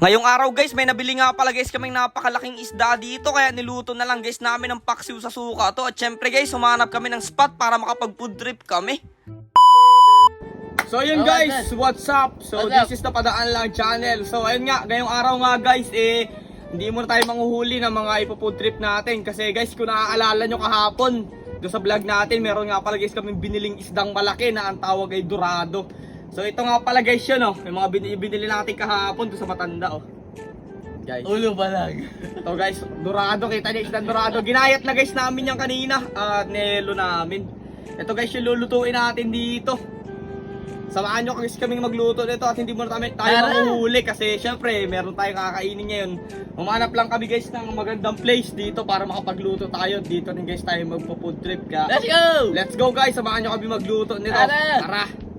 Ngayong araw guys, may nabili nga pala guys kaming napakalaking isda dito kaya niluto na lang guys namin ng paksiw sa suka to. At syempre guys, humanap kami ng spot para makapag food trip kami. So yun Oh, guys, what's what's up? So What's this is the Padaan Lang channel. So ayun nga, ngayong araw nga guys, eh, hindi muna tayo manghuhuli ng mga ipofood trip natin. Kasi guys, kung naaalala nyo kahapon, doon sa vlog natin, meron nga pala guys kaming biniling isdang malaki na ang tawag ay Dorado. So ito nga pala guys yun oh, yung mga bin- binili natin kahapon doon sa Matanda oh. Guys. Ulo pa lang. Ito guys, dorado kita niya isang dorado. Ginayat na guys namin yung kanina at nelo namin. Ito guys yung lulutuin natin dito. Samahan nyo guys kaming magluto nito at hindi muna tayo Tara! mahuhuli kasi syempre meron tayong kakainin ngayon. Umanap lang kami guys ng magandang place dito para makapagluto tayo. Dito rin guys tayo magpo-food trip ka. Let's go! Let's go guys, samahan nyo kami magluto nito. Tara! Tara!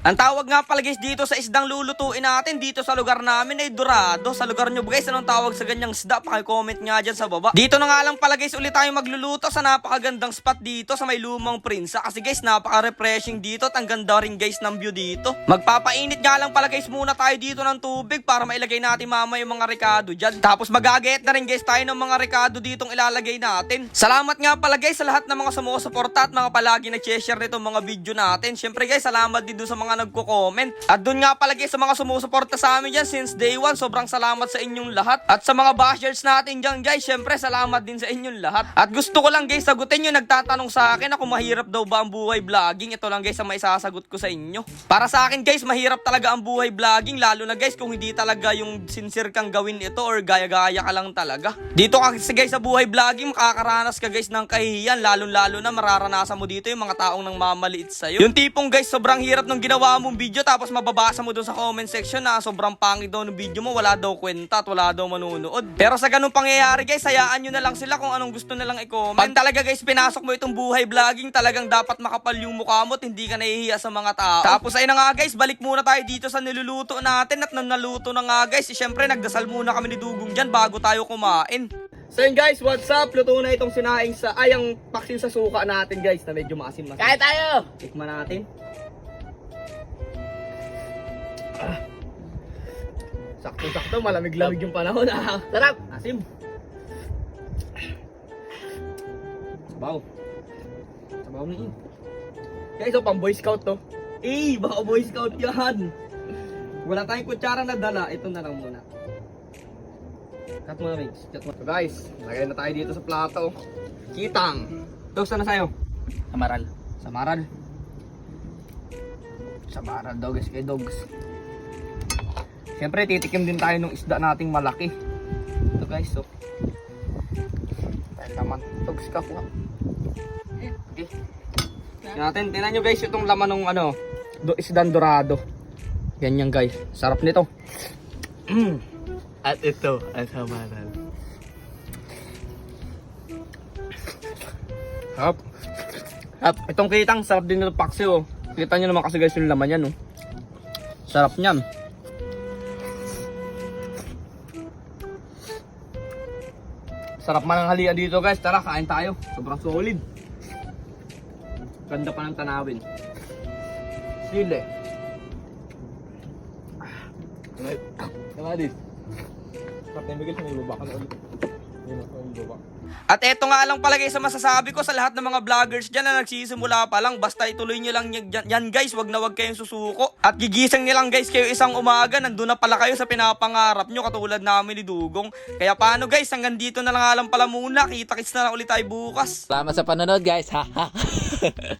Ang tawag nga pala guys dito sa isdang lulutuin natin dito sa lugar namin ay Dorado. Sa lugar nyo guys, anong tawag sa ganyang isda? Paki-comment nga dyan sa baba. Dito na nga lang pala guys ulit tayo magluluto sa napakagandang spot dito sa may lumang prinsa. Kasi guys, napaka-refreshing dito at ang ganda rin guys ng view dito. Magpapainit nga lang pala guys muna tayo dito ng tubig para mailagay natin mama yung mga rekado dyan. Tapos mag-get na rin guys tayo ng mga rekado ditong ilalagay natin. Salamat nga pala guys sa lahat ng mga sumusuporta at mga palagi nag-share nitong mga video natin. Syempre guys, salamat din sa mga nagko-comment. At doon nga pala guys sa mga sumusuporta sa amin dyan since day one. Sobrang salamat sa inyong lahat. At sa mga bashers natin dyan guys, syempre salamat din sa inyong lahat. At gusto ko lang guys sagutin yung nagtatanong sa akin na kung mahirap daw ba ang buhay vlogging. Ito lang guys ang may sasagot ko sa inyo. Para sa akin guys, mahirap talaga ang buhay vlogging. Lalo na guys kung hindi talaga yung sincere kang gawin ito or gaya-gaya ka lang talaga. Dito kasi guys sa buhay vlogging, makakaranas ka guys ng kahihiyan. Lalo-lalo na mararanasan mo dito yung mga taong nang mamaliit sa'yo. Yung tipong guys, sobrang hirap ng ginawa mong video tapos mababasa mo doon sa comment section na sobrang pangit daw ng video mo, wala daw kwenta at wala daw manunood. Pero sa ganung pangyayari guys, hayaan nyo na lang sila kung anong gusto nilang i-comment. Pag talaga guys, pinasok mo itong buhay vlogging, talagang dapat makapal yung mukha mo at hindi ka nahihiya sa mga tao. Tapos ayun na nga guys, balik muna tayo dito sa niluluto natin at nang naluto na nga guys, eh, syempre nagdasal muna kami ni Dugong dyan bago tayo kumain. So yun guys, what's up? Luto na itong sinaing sa, ay ang paksiw sa suka natin guys na medyo maasim masim. Kaya tayo! Tikman natin. Ah. Sakto-sakto, malamig-lamig yung panahon ah. Sarap! Asim. Sabaw. Sabaw na yun. Guys, so pang boy scout to. Eh, baka boy scout yan. Wala tayong kutsara na dala. Ito na lang muna. Cut mo na. Cut mo. So guys, lagay na tayo dito sa plato. Kitang. Toast na sa'yo. Amaral. Samaran. Samaran daw guys kay dogs. Siyempre titikim din tayo ng isda nating malaki. Ito guys, so. Tayo naman. Dogs ka po. Okay. Natin, tingnan nyo guys itong laman ng ano, do, isdang dorado. Ganyan guys. Sarap nito. Mm. At ito, ang amaral. Sarap. Sarap. Itong kitang sarap din nito paksiw. oh. Kita nyo naman kasi guys yung laman yan. Oh. Sarap niyan. Sarap man ang halian dito guys. Tara, kain tayo. Sobrang solid. Ganda pa ng tanawin. Sile. Tama din. Sarap na Miguel, may baba na ulit. At eto nga lang palagay sa masasabi ko sa lahat ng mga vloggers dyan na nagsisimula pa lang. Basta ituloy nyo lang yan, guys, wag na wag kayong susuko. At gigising nilang guys kayo isang umaga, nandun na pala kayo sa pinapangarap nyo katulad namin ni Dugong. Kaya paano guys, hanggang dito na lang lang pala muna. Kita-kits na lang ulit tayo bukas. Salamat sa panonood guys. Ha.